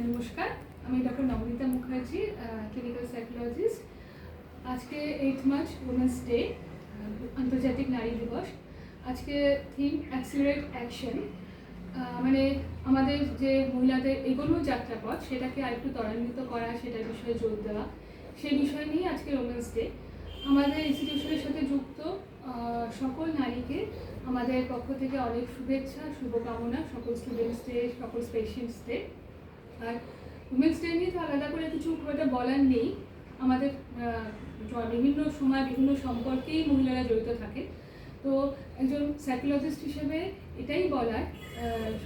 নমস্কার। আমি doctor Nabanita Mukherjee clinical psychologist আজকে এইট মার্চ উমেন্স ডে আন্তর্জাতিক নারী দিবস। আজকে থিম অ্যাক্সিলারেট অ্যাকশন মানে আমাদের যে মহিলাদের এগোনো যাত্রাপথ, সেটাকে আরেকটু ত্বরান্বিত করা, সেটার বিষয়ে জোর দেওয়া, সেই বিষয় নিয়ে আজকে উমেন্স ডে আমাদের ইনস্টিটিউশনের সাথে যুক্ত সকল নারীকে আমাদের পক্ষ থেকে অনেক শুভেচ্ছা, শুভকামনা, সকল স্টুডেন্টসদের সকল পেশেন্টসদের আর উমেন্স ডে নিয়ে তো আলাদা করে কিছু খুব একটা বলার নেই। আমাদের বিভিন্ন সময় বিভিন্ন সম্পর্কেই মহিলারা জড়িত থাকে তো একজন সাইকোলজিস্ট হিসেবে এটাই বলার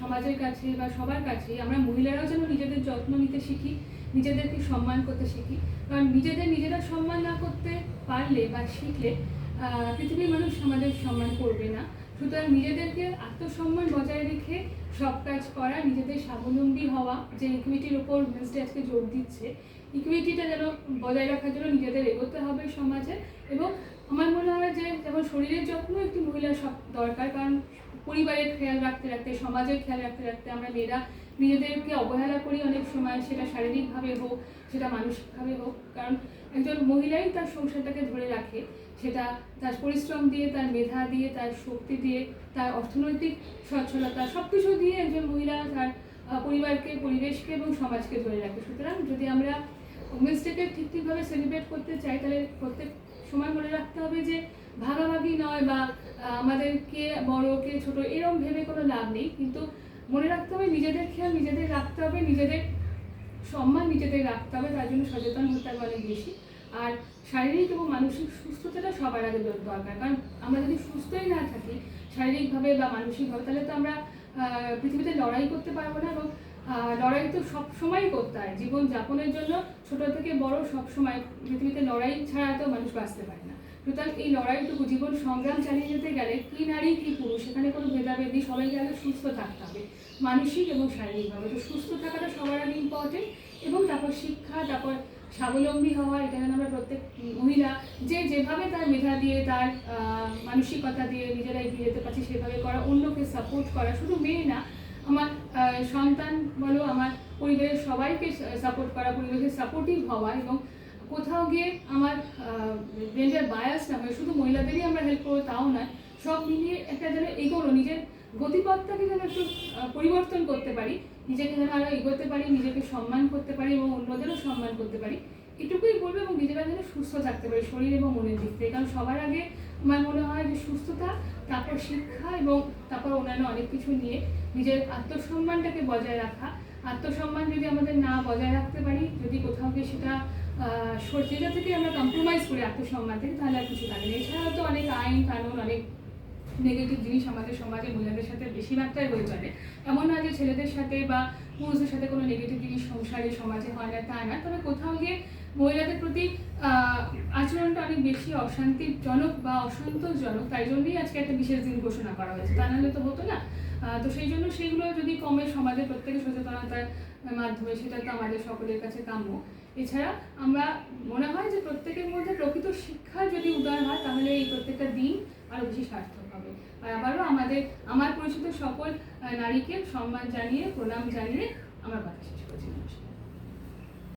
সমাজের কাছে বা সবার কাছে আমরা মহিলারাও যেন নিজেদের যত্ন নিতে শিখি, নিজেদেরকে সম্মান করতে শিখি। কারণ নিজেদের নিজেরা সম্মান না করতে পারলে বা শিখলে পৃথিবীর মানুষ আমাদের সম্মান করবে না। সুতরাং নিজেদেরকে আত্মসম্মান বজায় রেখে সব কাজ করা, নিজেদের স্বাবলম্বী হওয়া, যে ইকুইটির ওপর মিনিস্ট্রি আজকে জোর দিচ্ছে ইকুইটিটা যেন বজায় রাখার জন্য নিজেদের এগোতে হবে সমাজে এবং আমার মনে হয় যে যেমন শরীরের যত্ন একটি মহিলার সব দরকার, কারণ পরিবারের খেয়াল রাখতে রাখতে, সমাজের খেয়াল রাখতে রাখতে আমরা মেয়েরা নিজেদেরকে অবহেলা করি অনেক সময়, সেটা শারীরিকভাবে হোক, সেটা মানসিকভাবে হোক। কারণ একজন মহিলাই তার সংসারটাকে ধরে রাখে, সেটা তার পরিশ্রম দিয়ে, তার মেধা দিয়ে, তার শক্তি দিয়ে, তার অর্থনৈতিক সচ্ছলতা সব কিছু দিয়ে একজন মহিলা তার পরিবারকে, পরিবেশকে এবং সমাজকে ধরে রাখে। সুতরাং যদি আমরা উমেন্স ডেকে ঠিক ঠিকভাবে সেলিব্রেট করতে চাই, তাহলে প্রত্যেক সময় মনে রাখতে হবে যে ভাগাভাগি নয় বা আমাদেরকে, বড় কে, ছোট এরকম ভেবে কোনো লাভ নেই। কিন্তু মনে রাখতে হবে, নিজেদের খেয়াল নিজেদের রাখতে হবে, নিজেদের সম্মান নিজেদের রাখতে হবে, তার জন্য সচেতন হতে হবে অনেক বেশি। আর শারীরিক এবং মানসিক সুস্থতাটা সবার আগে দর- দরকার। কারণ আমরা যদি সুস্থই না থাকি, শারীরিকভাবে বা মানসিকভাবে, তাহলে তো আমরা পৃথিবীতে লড়াই করতে পারব না এবং লড়াই তো সব সময়ই করতে হয়। জীবন যাপনের জন্য ছোট থেকে বড় সব সময় পৃথিবীতে লড়াই ছাড়া তো মানুষ বাঁচতে পারে না। সুতরাং এই লড়াইটুকু জীবন সংগ্রাম চালিয়ে যেতে গেলে কি নারী, কি পুরুষ সেখানে কোনো ভেদাভেদ সবাইকে আগে সুস্থ থাকতে হবে, মানসিক এবং শারীরিকভাবে। তো সুস্থ থাকাটা সবার আগে ইম্পর্টেন্ট এবং তারপর শিক্ষা, তারপর স্বাবলম্বী হওয়া, এটা যেন আমরা প্রত্যেক মহিলা যে যেভাবে তার মেধা দিয়ে, তার মানসিকতা দিয়ে নিজেরা এগিয়ে যেতে পারছি, সেভাবে করা, অন্যকে সাপোর্ট করা, শুধু মেয়ে না, আমার সন্তান বলো, আমার পরিবারের সবাইকে সাপোর্ট করা পরিবেশের সাপোর্টিভ হওয়া এবং কোথাও গিয়ে আমার জেন্ডার বায়াস না হয় শুধু মহিলাদেরই আমরা হেল্প করব তাও নয়, সব মিলিয়ে একটা যেন এগোনো নিজের গতিপথটাকে যেন একটু পরিবর্তন করতে পারি, নিজেকে যেন আরও এগোতে পারি, নিজেকে সম্মান করতে পারি এবং অন্যদেরও সম্মান করতে পারি, এটুকুই বলব এবং নিজেরা যেন সুস্থ থাকতে পারি শরীর এবং মনের দিক থেকে, কারণ সবার আগে আমার মনে হয় যে সুস্থতা, তারপর শিক্ষা এবং তারপর অন্যান্য অনেক কিছু নিয়ে নিজের আত্মসম্মানটাকে বজায় রাখা, আত্মসম্মান যদি আমাদের না বজায় রাখতে পারি, যদি কোথাও গিয়ে সেটা যেটা থেকে আমরা কম্প্রোমাইজ করি আত্মসম্মান থেকে তাহলে আর কিছু থাকে না। এছাড়াও তো অনেক আইন কানুন, অনেক নেগেটিভ জিনিস আমাদের সমাজে মহিলাদের সাথে বেশি মাত্রায় হয়ে চলে। এমন না যে ছেলেদের সাথে বা পুরুষদের সাথে কোনো নেগেটিভ জিনিস সংসারে, সমাজে হয় না, তা না। তবে কোথাও গিয়ে মহিলাদের প্রতি আচরণটা অনেক বেশি অশান্তিজনক বা অসন্তোষজনক, তাই জন্যই আজকে একটা বিশেষ দিন ঘোষণা করা হয়েছে। তা নাহলে তো হতো না। তো সেই জন্য সেইগুলো যদি কমে সমাজের প্রত্যেকের সচেতনতার মাধ্যমে, সেটা তো আমাদের সকলের কাছে কাম্য। এছাড়া আমরা মনে হয় যে প্রত্যেকের মধ্যে প্রকৃত শিক্ষা যদি উদয় হয়, তাহলে এই প্রত্যেকটা দিন আরও বেশি সার্থক হবে। আর আবারও আমাদের, আমার পরিচিত সকল নারীকে সম্মান জানিয়ে, প্রণাম জানিয়ে আমার কথা শেষ করছি। নমস্কার।